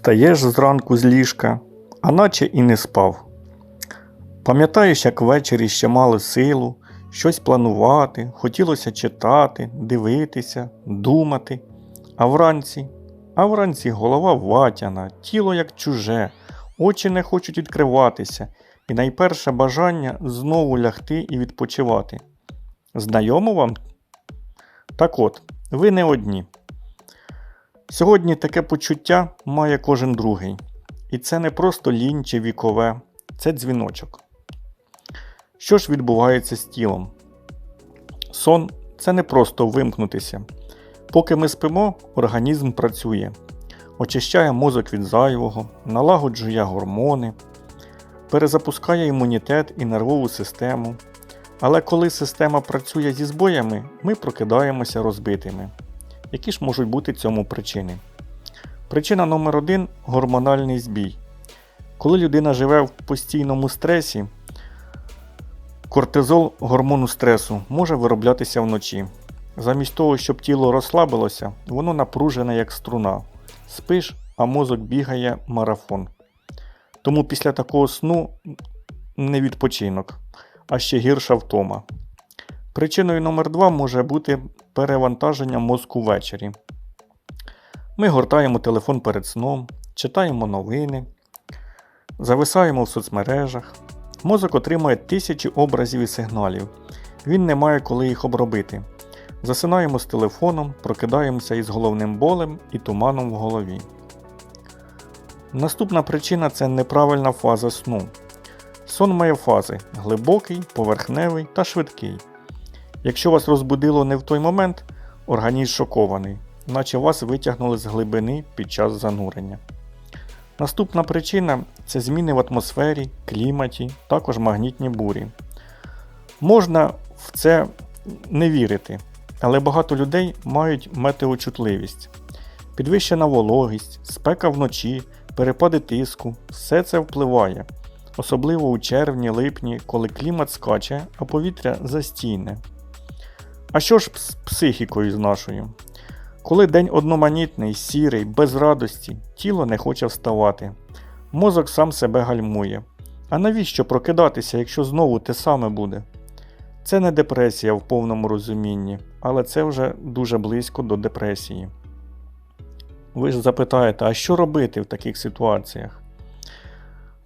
Встаєш зранку з ліжка, а наче і не спав. Пам'ятаєш, як ввечері ще мало силу, щось планувати, хотілося читати, дивитися, думати. А вранці, а вранці голова ватяна, тіло як чуже, очі не хочуть відкриватися, і найперше бажання знову лягти і відпочивати. Знайомо вам? Так от, ви не одні. Сьогодні таке почуття має кожен другий. І це не просто лінь чи вікове, це дзвіночок. Що ж відбувається з тілом? Сон це не просто вимкнутися. Поки ми спимо, організм працює, очищає мозок від зайвого, налагоджує гормони, перезапускає імунітет і нервову систему. Але коли система працює зі збоями, ми прокидаємося розбитими. Які ж можуть бути цьому причини? Причина номер один гормональний збій. Коли людина живе в постійному стресі, кортизол гормону стресу може вироблятися вночі. Замість того, щоб тіло розслабилося, воно напружене як струна. Спиш, а мозок бігає марафон. Тому після такого сну не відпочинок, а ще гірша втома. Причиною номер 2 може бути перевантаження мозку ввечері. Ми гортаємо телефон перед сном, читаємо новини, зависаємо в соцмережах. Мозок отримує тисячі образів і сигналів. Він не має коли їх обробити. Засинаємо з телефоном, прокидаємося із головним болем і туманом в голові. Наступна причина це неправильна фаза сну. Сон має фази глибокий, поверхневий та швидкий. Якщо вас розбудило не в той момент, організм шокований, наче вас витягнули з глибини під час занурення. Наступна причина це зміни в атмосфері, кліматі, також магнітні бурі. Можна в це не вірити, але багато людей мають метеочутливість. Підвищена вологість, спека вночі, перепади тиску все це впливає, особливо у червні-липні, коли клімат скаче, а повітря застійне. А що ж з психікою з нашою? Коли день одноманітний, сірий, без радості, тіло не хоче вставати, мозок сам себе гальмує. А навіщо прокидатися, якщо знову те саме буде? Це не депресія в повному розумінні, але це вже дуже близько до депресії. Ви ж запитаєте, а що робити в таких ситуаціях?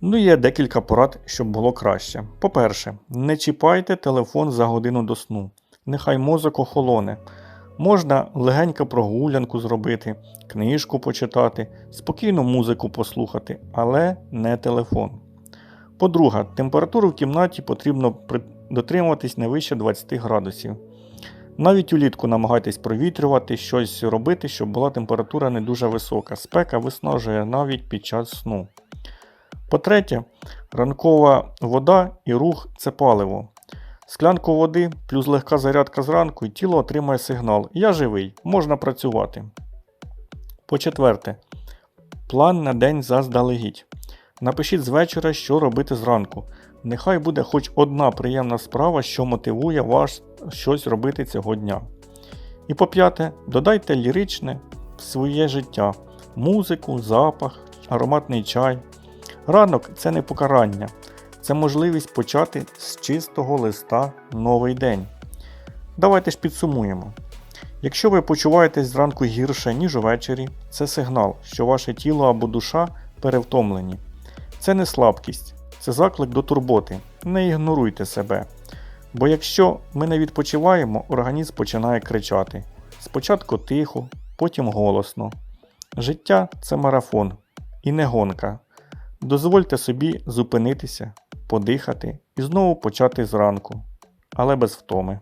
Ну, є декілька порад, щоб було краще. По-перше, не чіпайте телефон за годину до сну. Нехай мозок охолоне. Можна легенько прогулянку зробити, книжку почитати, спокійну музику послухати, але не телефон. По-друге, температуру в кімнаті потрібно дотримуватись не вище 20 градусів. Навіть улітку намагайтесь провітрювати, щось робити, щоб була температура не дуже висока. Спека виснажує навіть під час сну. По-третє, ранкова вода і рух це паливо. Склянку води плюс легка зарядка зранку і тіло отримає сигнал Я живий, можна працювати. По-четверте, план на день заздалегідь. Напишіть з вечора, що робити зранку. Нехай буде хоч одна приємна справа, що мотивує вас щось робити цього дня. І по п'яте, додайте ліричне в своє життя: музику, запах, ароматний чай. Ранок це не покарання, це можливість почати з чистого листа новий день. Давайте ж підсумуємо. Якщо ви почуваєтесь зранку гірше, ніж увечері, це сигнал, що ваше тіло або душа перевтомлені. Це не слабкість, це заклик до турботи. Не ігноруйте себе. Бо якщо ми не відпочиваємо, організм починає кричати. Спочатку тихо, потім голосно. Життя це марафон і не гонка. Дозвольте собі зупинитися, подихати і знову почати зранку, але без втоми.